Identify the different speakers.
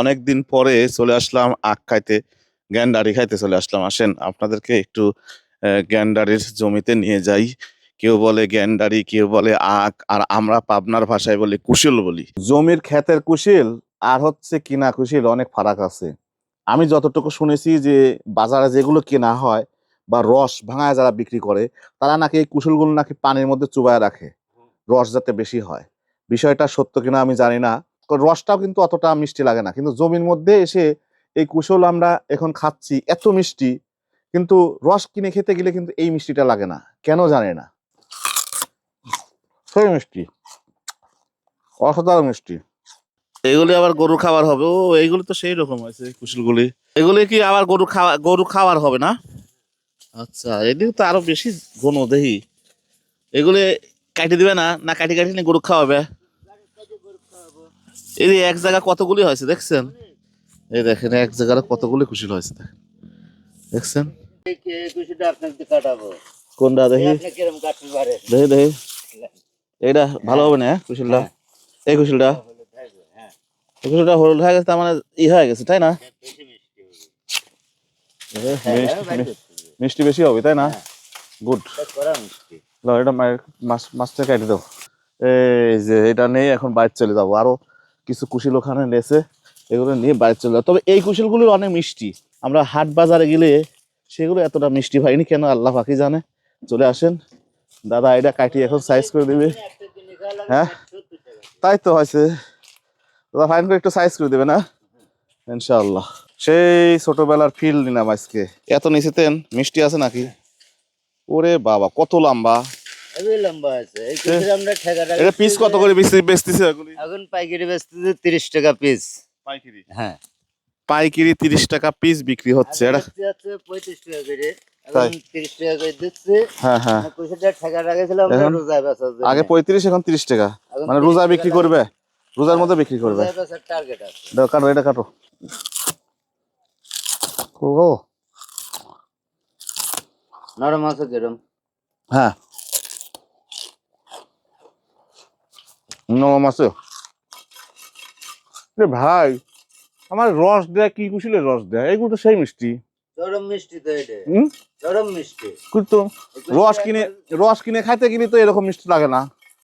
Speaker 1: অনেকদিন পরে চলে আসলাম আখ খাইতে, গ্যান্ডারি খাইতে চলে আসলাম। আসেন, আপনাদেরকে একটু গ্যান্ডারির জমিতে নিয়ে যাই। কেউ বলে গ্যান্ডারি, কেউ বলে আখ, আর আমরা পাবনার ভাষায় বলি কুশিল বলি। জমির ক্ষেতের কুশিল আর হচ্ছে কিনা কুশিল অনেক ফারাক আছে। আমি যতটুকু শুনেছি যে বাজারে যেগুলো কেনা হয় বা রস ভাঙায় যারা বিক্রি করে, তারা নাকি এই কুশলগুলো নাকি পানির মধ্যে চুবায় রাখে। রস যাতে বেশি হয়। বিষয়টা সত্য কিনা আমি জানি না। রসটাও কিন্তু অতটা মিষ্টি লাগে না। কিন্তু জমির মধ্যে এসে এই কুশল আমরা এখন খাচ্ছি, এত মিষ্টি, কিন্তু রস কিনে খেতে গেলে কিন্তু এই মিষ্টিটা লাগে না। কেন জানে না? সেই মিষ্টি। অসাধারণ মিষ্টি। এগুলি আবার গরু খাবার হবে। ও, এইগুলি তো সেই রকম আছে কুশলগুলি। এগুলি কি আবার গরু খাওয়া গরু খাওয়ার হবে না? আচ্ছা এদিকে তো আরও বেশি ঘন, দেহি। এগুলি কাটি দিবে না? না কাটি কাটি নিয়ে গরু খাওয়াবে? এই এক জায়গা কতগুলি হয়েছে দেখছেন? এই দেখেন এক জায়গায় কতগুলি কুশল হয়েছে। দেখছেন? কোনটা দেখি? দেখি দেখি। এইটা ভালো হবে না হ্যাঁ, কুশলটা? এই কুশলটা? কুশলটা হলুদ হয়ে গেছে তার মানে ই হয়ে গেছে তাই না?
Speaker 2: মিষ্টি
Speaker 1: বেশি হবে তাই না। গুড।
Speaker 2: এটা
Speaker 1: মাছ মাছটা কেটে দাও। এই যে এটা নেই এখন বাইরে চলে যাব আরও কিছু কুশিল ওখানে লেছে এগুলো নিয়ে বাইরে চলে তবে এই কুশিলগুলো অনেক মিষ্টি। আমরা হাট বাজারে গেলে সেগুলো এতটা মিষ্টি হয়নি, কেন আল্লাহ পাখি জানে। চলে আসেন। দাদা, এটা কাটিয়ে এখন সাইজ করে দিবে। হ্যাঁ? তাই তো হয়েছে। দাদা ফাইন করে একটু সাইজ করে দেবে না? ইনশাআল্লাহ। সেই ছোটবেলার ফিল নিলাম আজকে। এত নিচেতেন, মিষ্টি আছে নাকি? ওরে বাবা, কত লম্বা।
Speaker 2: হেবি লম্বা আছে। এই কিছু আমরা ঠেকা টাকা
Speaker 1: এটা পিস কত করে বেচতে- বেচতেছে এগুলি?
Speaker 2: এখন পাইকারি বেচতেছে তিরিশ টাকা পিস
Speaker 1: পাইকারি?
Speaker 2: হ্যাঁ।
Speaker 1: পাইকারি তিরিশ টাকা পিস বিক্রি হচ্ছে এটা?
Speaker 2: টাকা করে। এখন তিরিশ টাকা করে দিচ্ছে।
Speaker 1: হ্যাঁ হ্যাঁ।
Speaker 2: কুড়িটা ঠেকা রাখেছিলাম আমরা
Speaker 1: এখন?
Speaker 2: বেচার জন্য।
Speaker 1: আগে পঁয়ত্রিশ এখন তিরিশ টাকা। মানে রোজা বিক্রি করবে? রোজার মধ্যে বিক্রি করবে?
Speaker 2: বেচার টার্গেট আছে।
Speaker 1: দাও, কাটো এটা কাটো। ও
Speaker 2: নরম আছে কিরম
Speaker 1: হ্যাঁ। নরম আছে এ ভাই আমার রস দেয় কি কুশিলের রস দেয়? এগুলো তো সেই মিষ্টি। রস কিনে রস কিনে খাইতে গেলে তো এরকম মিষ্টি লাগে না।